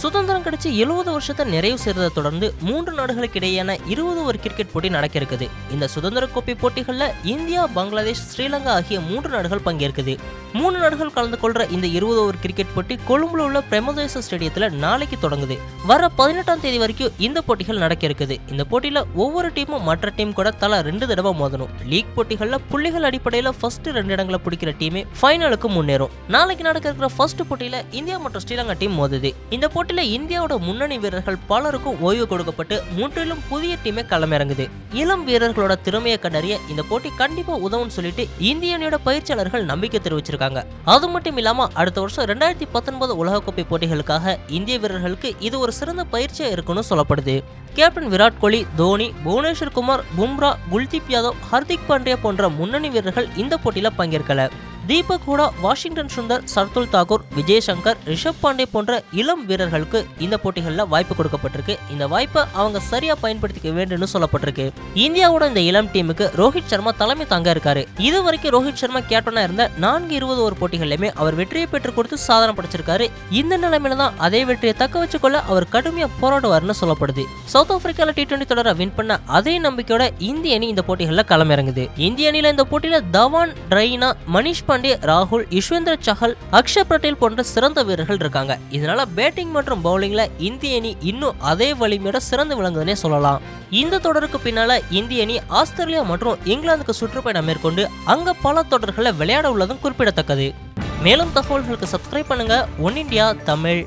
சுதந்திரம் கிடைச்சு எழுபது வருஷத்தை நிறைவு செய்ததை தொடர்ந்து மூன்று நாடுகளுக்கு இடையேயான இருபது ஒரு கிரிக்கெட் போட்டி நடக்க இருக்குது இந்த சுதந்திர கோப்பை போட்டிகளில் இந்தியா பங்களாதேஷ் ஸ்ரீலங்கா ஆகிய மூன்று நாடுகள் பங்கேற்குது. மூணு நாடுகள் கலந்து கொள்ற இந்த இருபது ஓவர் கிரிக்கெட் போட்டி கொழும்புல உள்ள பிரமதேச ஸ்டேடியத்தில் நாளைக்கு தொடங்குது. வர பதினெட்டாம் தேதி வரைக்கும் இந்த போட்டிகள் நடக்க இருக்குது இந்த போட்டியில ஒவ்வொரு டீமும் மற்ற டீம் கூட தலா ரெண்டு தடவை மோதணும். லீக் போட்டிகளில் புள்ளிகள் அடிப்படையில் ஃபர்ஸ்ட் ரெண்டு இடங்களை பிடிக்கிற டீமே ஃபைனலுக்கு முன்னேறும். நாளைக்கு நடக்க இருக்கிற ஃபர்ஸ்ட் போட்டியில இந்தியா மற்றும் ஸ்ரீலங்கா டீம் மோதுது. இந்த போட்டி நாட்டில் இந்தியாவோட முன்னணி வீரர்கள் பலருக்கும் ஓய்வு கொடுக்கப்பட்டு முற்றிலும் புதிய டீமே களமிறங்குது. இளம் வீரர்களோட திறமையை கண்டறிய இந்த போட்டி கண்டிப்பா உதவும் சொல்லிட்டு இந்திய அணியோட பயிற்சியாளர்கள் நம்பிக்கை தெரிவிச்சிருக்காங்க. அது மட்டும் இல்லாம அடுத்த வருஷம் ரெண்டாயிரத்தி பத்தொன்பது உலகக்கோப்பை போட்டிகளுக்காக இந்திய வீரர்களுக்கு இது ஒரு சிறந்த பயிற்சியா இருக்குன்னு சொல்லப்படுது. கேப்டன் விராட் கோலி தோனி புவனேஸ்வர் குமார் பும்ரா குல்தீப் யாதவ் ஹர்திக் பாண்டியா போன்ற முன்னணி வீரர்கள் இந்த போட்டியில பங்கேற்கல. தீபக் ஹூடா வாஷிங்டன் சுந்தர் சர்துல் தாக்கூர் விஜய் சங்கர் ரிஷப் பாண்டே போன்ற இளம் வீரர்களுக்கு இந்த போட்டிகளில் வாய்ப்பு கொடுக்கப்பட்டிருக்கு. இந்த வாய்ப்பை அவங்க சரியா பயன்படுத்திக்க வேண்டும்னு சொல்லப்பட்டிருக்கு. இந்தியாவோட இந்த இளம் டீமுக்கு ரோஹித் சர்மா தலைமை தாங்க இருக்காரு. இது வரைக்கும் ரோஹித் சர்மா கேப்டனா இருந்த நான்கு இருபது ஓவர் போட்டிகளிலுமே அவர் வெற்றியை பெற்றுக் கொடுத்து சாதனை படைச்சிருக்காரு. இந்த நிலைமையில தான் அதே வெற்றியை தக்க வச்சுக்கொள்ள அவர் கடுமையா போராடுவார்னு சொல்லப்படுது. சவுத் ஆப்பிரிக்கால டி டுவெண்டி தொடரை வின் பண்ண அதே நம்பிக்கையோட இந்திய அணி இந்த போட்டிகளில் களமிறங்குது. இந்திய அணியில இந்த போட்டியில தவான் ரைனா மணிஷ் பாண்டே ராகுல் யுஷ்வேந்திர சஹல் அக்ஷர் பட்டேல் போன்ற சிறந்த வீரர்கள் இருக்காங்க. இதனால பேட்டிங் மற்றும் பவுலிங்ல இந்திய அணி இன்னும் அதே வலிமையோட சிறந்து விளங்குதுன்னே சொல்லலாம். இந்த தொடருக்கு பின்னால இந்திய அணி ஆஸ்திரேலியா மற்றும் இங்கிலாந்துக்கு சுற்றுப்பயணம் மேற்கொண்டு அங்க பல தொடர்களை விளையாட உள்ளதும் குறிப்பிடத்தக்கது. மேலும் தகவல்களுக்கு சப்ஸ்கிரைப் பண்ணுங்க. One India Tamil.